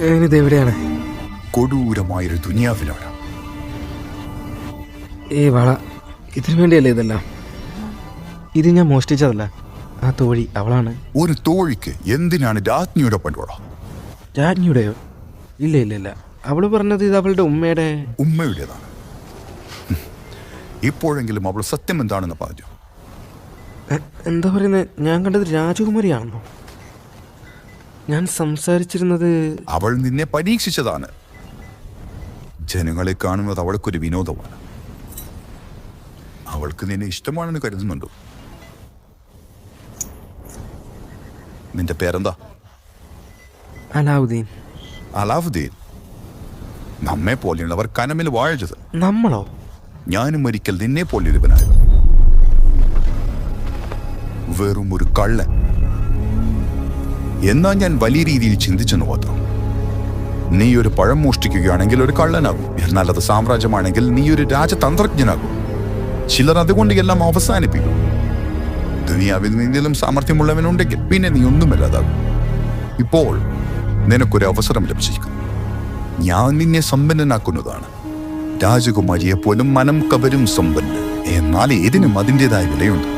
എവിടെയാണ്? കൊടൂരമായൊരു ദുനിയാവിലാണ്. ഏ വള. ഇതിനു വേണ്ടിയല്ലേ ഇതെല്ലാം? ഇത് ഞാൻ മോഷ്ടിച്ചതല്ല. ആ തോഴി അവളാണ്. ഒരു തോഴിക്ക് എന്തിനാണ് രാജ്ഞിയുടെ പണ്ടുള്ള രാജ്ഞിയുടെയോ? ഇല്ല ഇല്ല ഇല്ല. അവൾ പറഞ്ഞത് ഇത് അവളുടെ ഉമ്മയുടെ ഉമ്മയുടേതാണ്. ഇപ്പോഴെങ്കിലും അവൾ സത്യം എന്താണെന്ന് പറഞ്ഞു എന്താ പറയുന്നത് ഞാൻ കണ്ടത് രാജകുമാരിയാണോ ഞാൻ സംസാരിച്ചിരുന്നത് അവൾ നിന്നെ പരീക്ഷിച്ചതാണ്. ജനങ്ങളെ കാണുന്നത് അവൾക്കൊരു വിനോദമാണ്. അവൾക്ക് നിന്നെ ഇഷ്ടമാണെന്ന് കരുതുന്നുണ്ടോ. നിന്റെ പേരെന്താ? അലാവുദ്ദീൻ. അലാവുദ്ദീൻ. നമ്മെ പോലെയുള്ളവർ കനമിൽ വാഴച്ചത് നമ്മളോ? ഞാനും ഒരിക്കൽ നിന്നെ പോലൊരുവനായിരുന്നു വെറും ഒരു കള്ളൻ. എന്നാ ഞാൻ വലിയ രീതിയിൽ ചിന്തിച്ചെന്ന് മാത്രം നീ ഒരു പഴം മോഷ്ടിക്കുകയാണെങ്കിൽ ഒരു കള്ളനാകും. എന്നാൽ അത് സാമ്രാജ്യമാണെങ്കിൽ നീ ഒരു രാജതന്ത്രജ്ഞനാകും. ചിലർ അതുകൊണ്ട് എല്ലാം അവസാനിപ്പിക്കും. ദുനിയാവിൽ നിന്നിലും സാമർഥ്യമുള്ളവനുണ്ടെങ്കിൽ പിന്നെ നീ ഒന്നുമല്ലാതാകും. ഇപ്പോൾ നിനക്കൊരു അവസരം ലഭിച്ചിരിക്കുന്നു. ഞാൻ നിന്നെ സമ്പന്നനാക്കുന്നതാണ്. രാജകുമാരിയെ പോലും മനം കവരും സമ്പന്നൻ. എന്നാൽ ഏതിനും അതിന്റെതായ വിലയുണ്ട്.